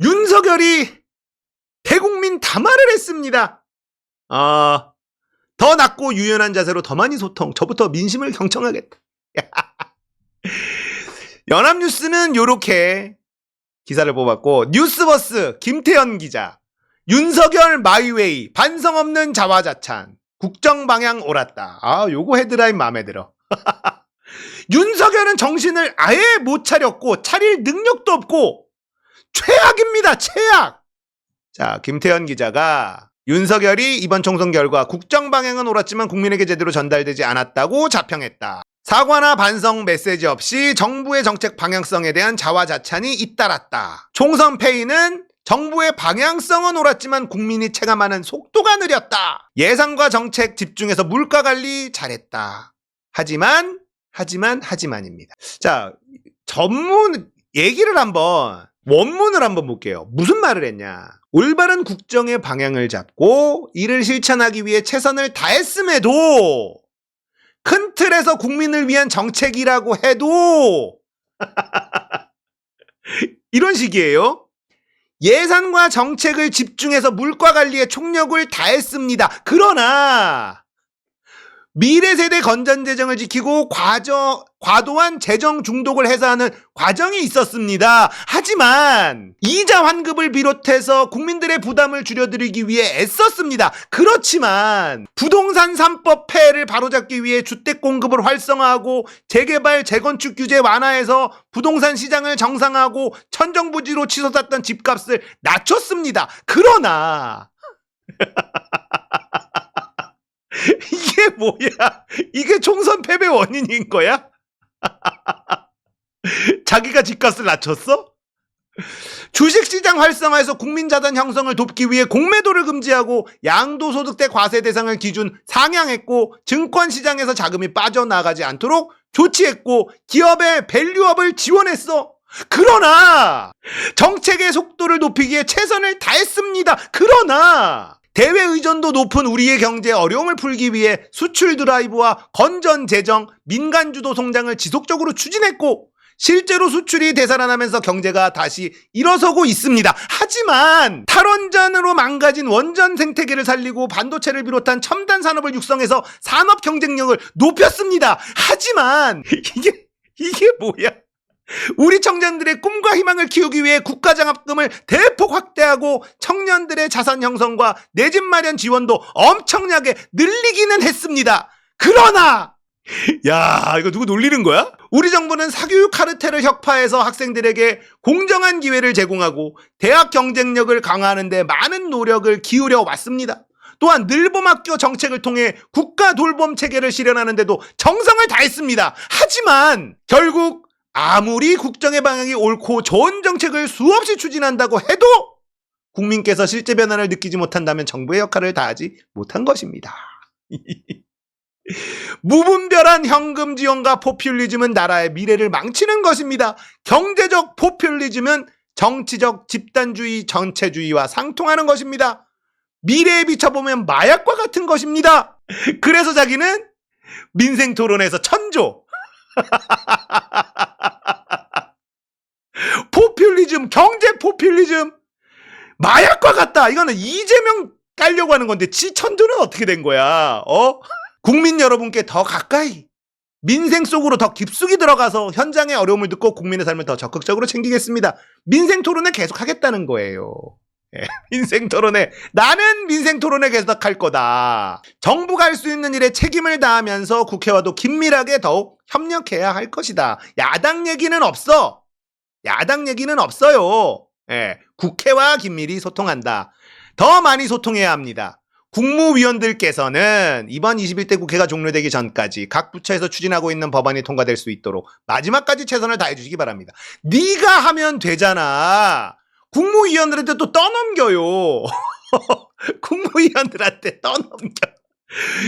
윤석열이 대국민 담화를 했습니다. 아, 더 낮고 유연한 자세로 더 많이 소통. 저부터 민심을 경청하겠다. 연합뉴스는 요렇게 기사를 뽑았고 뉴스버스 김태현 기자 윤석열 마이웨이 반성 없는 자화자찬 국정 방향 옳았다. 아 요거 헤드라인 마음에 들어. 윤석열은 정신을 아예 못 차렸고 차릴 능력도 없고 최악입니다. 최악. 자 김태현 기자가 윤석열이 이번 총선 결과 국정 방향은 옳았지만 국민에게 제대로 전달되지 않았다고 자평했다. 사과나 반성 메시지 없이 정부의 정책 방향성에 대한 자화자찬이 잇따랐다. 총선 패인은 정부의 방향성은 옳았지만 국민이 체감하는 속도가 느렸다. 예상과 정책 집중해서 물가 관리 잘했다. 하지만 하지만 하지만입니다. 자 전문 얘기를 한번 원문을 한번 볼게요. 무슨 말을 했냐? 올바른 국정의 방향을 잡고 이를 실천하기 위해 최선을 다했음에도 큰 틀에서 국민을 위한 정책이라고 해도 이런 식이에요. 예산과 정책을 집중해서 물가 관리에 총력을 다했습니다. 그러나 미래 세대 건전 재정을 지키고 과저, 과도한 재정 중독을 해소하는 과정이 있었습니다. 하지만 이자 환급을 비롯해서 국민들의 부담을 줄여드리기 위해 애썼습니다. 그렇지만 부동산 3법 폐해를 바로잡기 위해 주택 공급을 활성화하고 재개발 재건축 규제 완화해서 부동산 시장을 정상화하고 천정부지로 치솟았던 집값을 낮췄습니다. 그러나 이게 뭐야? 이게 총선 패배 원인인 거야? 자기가 집값을 낮췄어? 주식시장 활성화에서 국민자산 형성을 돕기 위해 공매도를 금지하고 양도소득세 과세 대상을 기준 상향했고 증권시장에서 자금이 빠져나가지 않도록 조치했고 기업의 밸류업을 지원했어. 그러나 정책의 속도를 높이기에 최선을 다했습니다. 그러나 대외 의존도 높은 우리의 경제 어려움을 풀기 위해 수출 드라이브와 건전 재정, 민간 주도 성장을 지속적으로 추진했고 실제로 수출이 되살아나면서 경제가 다시 일어서고 있습니다. 하지만 탈원전으로 망가진 원전 생태계를 살리고 반도체를 비롯한 첨단 산업을 육성해서 산업 경쟁력을 높였습니다. 하지만 이게 이게 뭐야? 우리 청년들의 꿈과 희망을 키우기 위해 국가장학금을 대폭 확대하고 청년들의 자산 형성과 내 집 마련 지원도 엄청나게 늘리기는 했습니다. 그러나 야 이거 누구 놀리는 거야? 우리 정부는 사교육 카르텔을 혁파해서 학생들에게 공정한 기회를 제공하고 대학 경쟁력을 강화하는 데 많은 노력을 기울여 왔습니다. 또한 늘봄학교 정책을 통해 국가 돌봄 체계를 실현하는 데도 정성을 다했습니다. 하지만 결국 아무리 국정의 방향이 옳고 좋은 정책을 수없이 추진한다고 해도 국민께서 실제 변화를 느끼지 못한다면 정부의 역할을 다하지 못한 것입니다. 무분별한 현금 지원과 포퓰리즘은 나라의 미래를 망치는 것입니다. 경제적 포퓰리즘은 정치적 집단주의, 전체주의와 상통하는 것입니다. 미래에 비춰보면 마약과 같은 것입니다. 그래서 자기는 민생 토론에서 천조. 포퓰리즘, 경제 포퓰리즘, 마약과 같다. 이거는 이재명 깔려고 하는 건데, 지 천조는 어떻게 된 거야? 어? 국민 여러분께 더 가까이 민생 속으로 더 깊숙이 들어가서 현장의 어려움을 듣고 국민의 삶을 더 적극적으로 챙기겠습니다. 민생 토론을 계속 하겠다는 거예요. 예, 민생 토론에 나는 민생 토론에 계속 할 거다. 정부가 할 수 있는 일에 책임을 다하면서 국회와도 긴밀하게 더욱 협력해야 할 것이다. 야당 얘기는 없어. 야당 얘기는 없어요. 예, 국회와 긴밀히 소통한다. 더 많이 소통해야 합니다. 국무위원들께서는 이번 21대 국회가 종료되기 전까지 각 부처에서 추진하고 있는 법안이 통과될 수 있도록 마지막까지 최선을 다해 주시기 바랍니다. 네가 하면 되잖아. 국무위원들한테 또 떠넘겨요. 국무위원들한테 떠넘겨.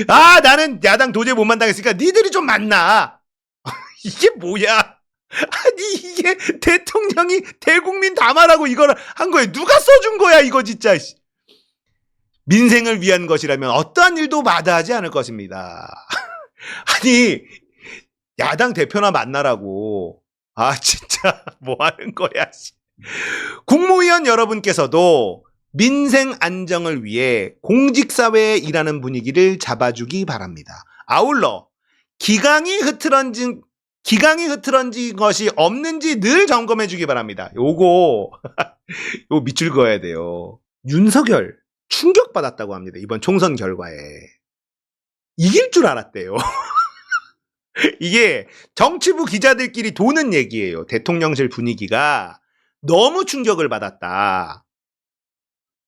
아, 나는 야당 도저히 못 만나겠으니까 니들이 좀 만나. 이게 뭐야? 아니, 이게 대통령이 대국민 담화라고 이걸 한 거예요. 누가 써준 거야, 이거 진짜. 씨. 민생을 위한 것이라면 어떠한 일도 마다하지 않을 것입니다. 아니, 야당 대표나 만나라고. 아, 진짜, 뭐 하는 거야, 씨. 국무위원 여러분께서도 민생 안정을 위해 공직사회에 일하는 분위기를 잡아주기 바랍니다. 아울러 기강이 흐트러진 기강이 흐트러진 것이 없는지 늘 점검해 주기 바랍니다. 요거 요거 밑줄 그어야 돼요. 윤석열 충격받았다고 합니다. 이번 총선 결과에. 이길 줄 알았대요. 이게 정치부 기자들끼리 도는 얘기예요. 대통령실 분위기가 너무 충격을 받았다.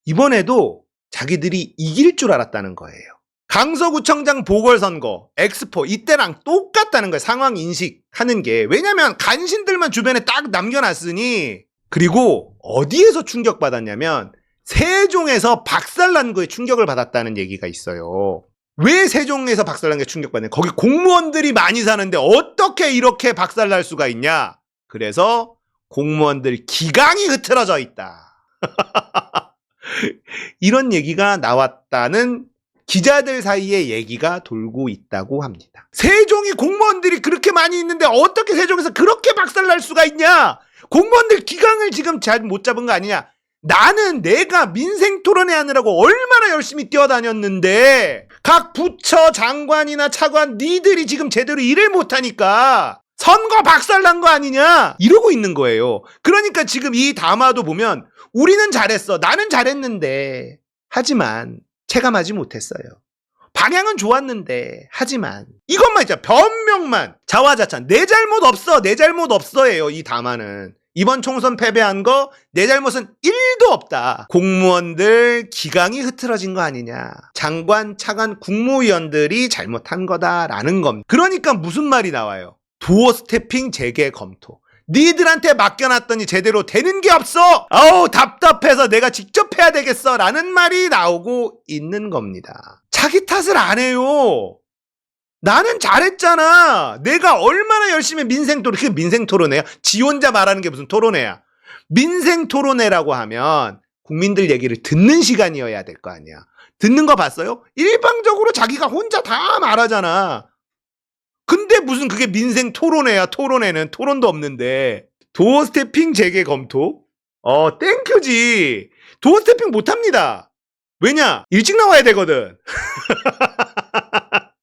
이번에도 자기들이 이길 줄 알았다는 거예요. 강서구청장 보궐선거, 엑스포, 이때랑 똑같다는 거예요. 상황 인식하는 게. 왜냐면 간신들만 주변에 딱 남겨놨으니, 그리고 어디에서 충격받았냐면, 세종에서 박살난 거에 충격을 받았다는 얘기가 있어요. 왜 세종에서 박살난 게 충격받냐? 거기 공무원들이 많이 사는데 어떻게 이렇게 박살날 수가 있냐? 그래서 공무원들 기강이 흐트러져 있다. 이런 얘기가 나왔다는 기자들 사이에 얘기가 돌고 있다고 합니다. 세종이 공무원들이 그렇게 많이 있는데 어떻게 세종에서 그렇게 박살날 수가 있냐? 공무원들 기강을 지금 잘 못 잡은 거 아니냐? 나는 내가 민생 토론회 하느라고 얼마나 열심히 뛰어다녔는데 각 부처 장관이나 차관 니들이 지금 제대로 일을 못하니까 선거 박살난 거 아니냐 이러고 있는 거예요. 그러니까 지금 이 담화도 보면 우리는 잘했어 나는 잘했는데 하지만 체감하지 못했어요. 방향은 좋았는데 하지만 이것만 있잖아 변명만 자화자찬 내 잘못 없어 내 잘못 없어예요 이 담화는 이번 총선 패배한 거 내 잘못은 1도 없다. 공무원들 기강이 흐트러진 거 아니냐. 장관, 차관, 국무위원들이 잘못한 거다라는 겁니다. 그러니까 무슨 말이 나와요? 도어 스태핑 재개 검토. 니들한테 맡겨놨더니 제대로 되는 게 없어! 아우, 답답해서 내가 직접 해야 되겠어! 라는 말이 나오고 있는 겁니다. 자기 탓을 안 해요. 나는 잘했잖아. 내가 얼마나 열심히 민생 토론, 그게 민생 토론회야? 지 혼자 말하는 게 무슨 토론회야? 민생 토론회라고 하면 국민들 얘기를 듣는 시간이어야 될 거 아니야. 듣는 거 봤어요? 일방적으로 자기가 혼자 다 말하잖아. 근데 무슨 그게 민생 토론회야, 토론회는. 토론도 없는데. 도어 스태핑 재개 검토? 어, 땡큐지. 도어 스태핑 못 합니다. 왜냐? 일찍 나와야 되거든.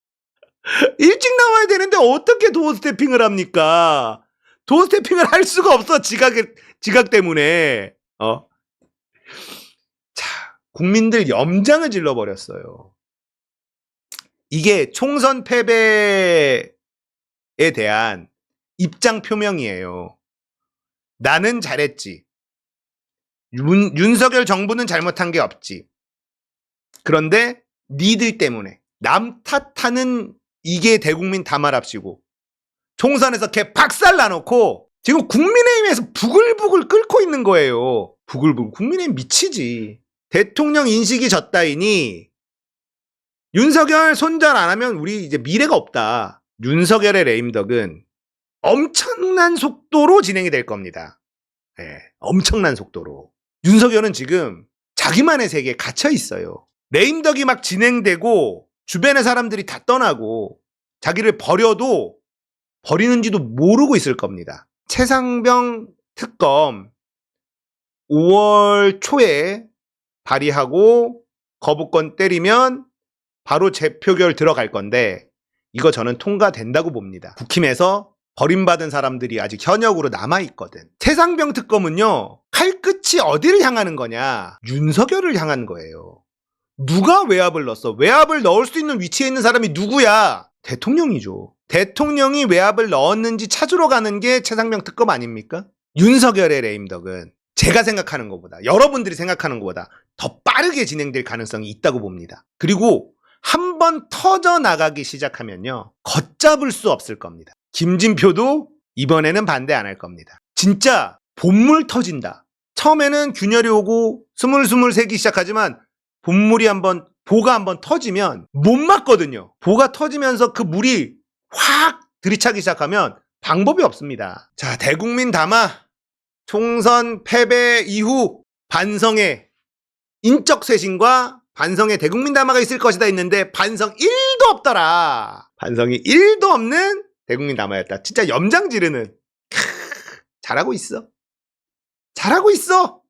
일찍 나와야 되는데 어떻게 도어 스태핑을 합니까? 도어 스태핑을 할 수가 없어 지각 지각 때문에 어. 자, 국민들 염장을 질러 버렸어요. 이게 총선 패배에 대한 입장 표명이에요. 나는 잘했지. 윤, 윤석열 정부는 잘못한 게 없지. 그런데 니들 때문에 남 탓하는 이게 대국민 담화랍시고 총선에서 걔 박살 나놓고 지금 국민의힘에서 부글부글 끓고 있는 거예요. 부글부글. 국민의힘 미치지. 대통령 인식이 졌다이니 윤석열 손절 안 하면 우리 이제 미래가 없다. 윤석열의 레임덕은 엄청난 속도로 진행이 될 겁니다. 예, 엄청난 속도로. 윤석열은 지금 자기만의 세계에 갇혀 있어요. 레임덕이 막 진행되고 주변의 사람들이 다 떠나고 자기를 버려도 버리는지도 모르고 있을 겁니다. 최상병 특검 5월 초에 발의하고 거부권 때리면 바로 재표결 들어갈 건데 이거 저는 통과된다고 봅니다. 국힘에서 버림받은 사람들이 아직 현역으로 남아있거든. 최상병 특검은요, 칼끝이 어디를 향하는 거냐? 윤석열을 향한 거예요. 누가 외압을 넣었어? 외압을 넣을 수 있는 위치에 있는 사람이 누구야? 대통령이죠. 대통령이 외압을 넣었는지 찾으러 가는 게 최상병 특검 아닙니까? 윤석열의 레임덕은 제가 생각하는 것보다 여러분들이 생각하는 것보다 더 빠르게 진행될 가능성이 있다고 봅니다. 그리고 한 번 터져 나가기 시작하면요. 걷잡을 수 없을 겁니다. 김진표도 이번에는 반대 안 할 겁니다. 진짜 본물 터진다. 처음에는 균열이 오고 스물스물 새기 시작하지만 본물이 한번 보가 한번 터지면 못 맞거든요. 보가 터지면서 그 물이 확 들이차기 시작하면 방법이 없습니다. 자, 대국민 담화 총선 패배 이후 반성의 인적 쇄신과 반성의 대국민 담화가 있을 것이다 했는데 반성 1도 없더라. 반성이 1도 없는 대국민 담화였다. 진짜 염장 지르는. 크, 잘하고 있어. 잘하고 있어.